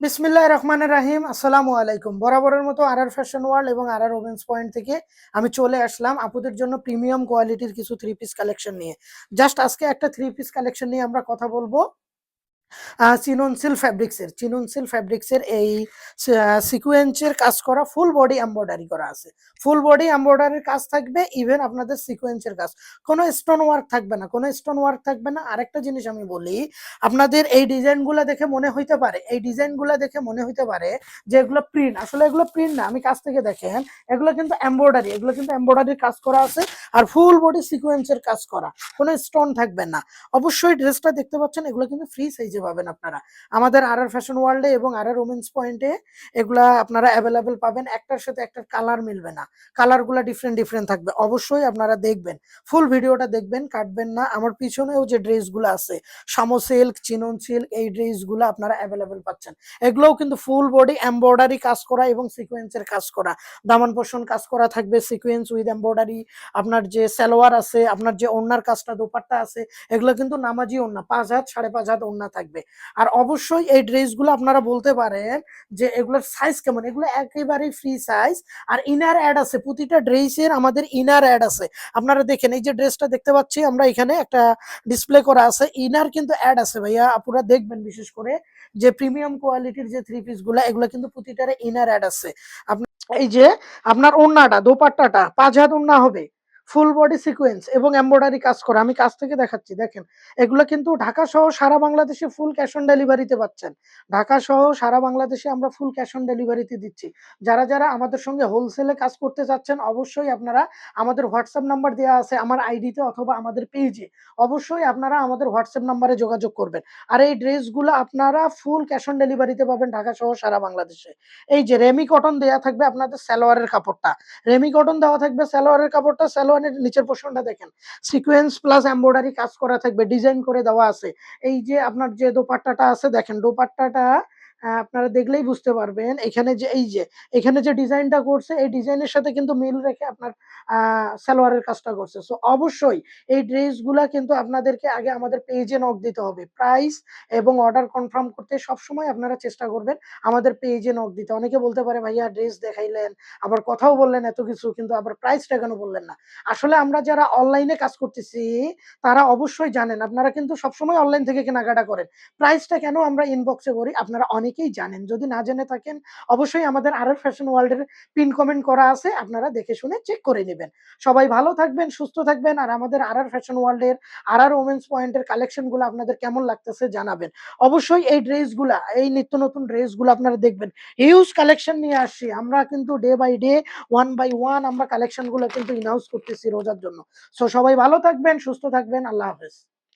বিসমিল্লাহ রহমান রাহিম আসসালামু আলাইকুম। বরাবরের মতো আর আর ফ্যাশন ওয়ার্ল্ড এবং আর আর ওমেন্স পয়েন্ট থেকে আমি চলে আসলাম আপুদের জন্য প্রিমিয়াম কোয়ালিটির কিছু থ্রি পিস কালেকশন নিয়ে। জাস্ট আজকে একটা থ্রি পিস কালেকশন নিয়ে আমরা কথা বলব। চিননসিল ফ্যাব্রিক্সের চিননসিল ফ্যাব্রিক্সের এই সিকুয়েন্সের কাজ করা ফুল বডি এম্ব্রয়ডারি করা আছে। ফুল বডি এম্ব্রয়ডারির কাজ থাকবে ইভেন আপনাদের সিকুয়েন্সের কাজ। কোনো স্টোন ওয়ার্ক থাকবে না, কোনো স্টোন ওয়ার্ক থাকবে না। আরেকটা জিনিস আমি বলি, আপনাদের এই ডিজাইনগুলো দেখে মনে হইতে পারে, এই ডিজাইনগুলো দেখে মনে হইতে পারে যে এগুলো প্রিন্ট আসলে এগুলো প্রিন্ট না, আমি কাছ থেকে দেখেন, এগুলো কিন্তু এম্ব্রয়ডারি এগুলো কিন্তু এম্ব্রয়ডারির কাজ করা আছে, আর ফুল বডি সিকুয়েন্সের কাজ করা, কোনো স্টোন থাকবে না। অবশ্যই ড্রেসটা দেখতে পাচ্ছেন, এগুলো কিন্তু ফ্রি সাইজে পাবেন আপনারা। আমাদের আর আর ফ্যাশন ওয়ার্ল্ডে এবং আর আর ওমেন্স পয়েন্টে এগুলা আপনারা অ্যাভেলেবেল পাবেন। একটার সাথে একটার কালার মিলবে না। কালারগুলো ডিফারেন্ট ডিফারেন্ট থাকবে। অবশ্যই আপনারা দেখবেন। ফুল ভিডিওটা দেখবেন, কাটবেন না। আমার পিছনেও যে ড্রেসগুলো আছে সামো সিল্ক চিনন সিল্ক এই ড্রেসগুলো আপনারা অ্যাভেলেবেল পাচ্ছেন। এগুলোও কিন্তু ফুল বডি এম্ব্রয়ডারি কাজ করা এবং সিকোয়েন্সের কাজ করা। দামান পোষণ কাজ করা থাকবে সিকোয়েন্স উইথ এম্ব্রয়ডারি আপনার যে সালোয়ার আছে, আপনার যে ওড়নার কাজটা, দোপাট্টা আছে, এগুলো কিন্তু নামাজি ওড়না পাঁচ হাত, সাড়ে পাঁচ হাত ওড়না থাকবে। আর অবশ্যই এই ড্রেসগুলো আপনারা বলতে পারেন যে এগুলোর সাইজ কেমন? এগুলো একেবারেই ফ্রি সাইজ আর ইনার অ্যাড আছে, প্রতিটা ড্রেসের আমাদের ইনার অ্যাড আছে। আপনারা দেখেন, এই যে ড্রেসটা দেখতে পাচ্ছি আমরা এখানে, একটা ডিসপ্লে করা আছে। ইনার কিন্তু অ্যাড আছে ভাইয়া আপনারা দেখবেন বিশেষ করে যে প্রিমিয়াম কোয়ালিটির যে থ্রি পিসগুলা, এগুলো কিন্তু প্রতিটারে ইনার অ্যাড আছে। আপনার এই যে আপনার ওড়নাটা, দোপাট্টাটা, পাঁচ হাত ওড়না হবে। ফুল বডি সিকোয়েন্স এবং এমব্রয়ডারি কাজ করা। আমি কাজ থেকে দেখাচ্ছি, দেখেন। এগুলো কিন্তু ঢাকা সহ সারা বাংলাদেশে ফুল ক্যাশ অন ডেলিভারিতে পাচ্ছেন। ঢাকা সহ সারা বাংলাদেশে আমরা ফুল ক্যাশ অন ডেলিভারিতে দিচ্ছি। যারা যারা আমাদের সঙ্গে হোলসেলে কাজ করতে চাচ্ছেন, অবশ্যই আপনারা আমাদের হোয়াটসঅ্যাপ নাম্বার দেওয়া আছে আমার আইডিতে অথবা আমাদের পেজে অবশ্যই আপনারা আমাদের হোয়াটসঅ্যাপ নাম্বারে যোগাযোগ করবেন। আর এই ড্রেসগুলো আপনারা ফুল ক্যাশ অন ডেলিভারিতে পাবেন ঢাকা সহ সারা বাংলাদেশে। এই যে রেমি কটন দেওয়া থাকবে আপনাদের সালোয়ারের কাপড়টা। রেমি কটন দেওয়া থাকবে সালোয়ারের কাপড়টা। সালোয়ারের নিচের পোর্শনটা দেখেন। সিকোয়েন্স প্লাস এমব্রয়ডারি কাজ করা থাকবে ডিজাইন করে দেওয়া আছে। এই যে আপনার যে দোপাট্টাটা আছে, দেখেন দোপাট্টাটা আপনারা দেখলেই বুঝতে পারবেন। এখানে যে, এই যে, এখানে যে ডিজাইনটা করছে, এই ডিজাইনের সাথে কিন্তু মিল রেখে আপনার সালোয়ারের কাজটা করছে। সো অবশ্যই এই ড্রেসগুলা কিন্তু আপনাদেরকে আগে আমাদের পেজে নক দিতে হবে। প্রাইস এবং অর্ডার কনফার্ম করতে সবসময় আপনারা চেষ্টা করবেন আমাদের পেজে নক দিতে। অনেকে বলতে পারে, ভাইয়া ড্রেস দেখাইলেন, আবার কথাও বললেন এত কিছু, কিন্তু আবার প্রাইসটা কেন বললেন না? আসলে আমরা যারা অনলাইনে কাজ করতেছি, তারা অবশ্যই জানেন, আপনারা কিন্তু সবসময় অনলাইন থেকে কেনাকাটা করেন। প্রাইসটা কেন আমরা ইনবক্সে করি, আপনারা অনেকেই জানেন। যদি না জেনে থাকেন, অবশ্যই আমাদের আর ফ্যাশন ওয়ার্ল্ডের পিন কমেন্ট করা আছে, আপনারা দেখে শুনে চেক করে নেবেন। সবাই ভালো থাকবেন, সুস্থ থাকবেন, আর আমাদের আর আর ফ্যাশন ওয়ার্ল্ডের আর আর ওমেন্স পয়েন্টের কালেকশনগুলো আপনাদের কেমন লাগতেছে জানাবেন। অবশ্যই এই ড্রেসগুলা এই নিত্য নতুন ড্রেসগুলো আপনারা দেখবেন। হিউজ কালেকশন নিয়ে আসছি। আমরা কিন্তু day by day one by one আমরা কালেকশনগুলো কিন্তু ইনাউন্স করতেছি রোজার জন্য। সো সবাই ভালো থাকবেন, সুস্থ থাকবেন, আল্লাহ হাফেজ।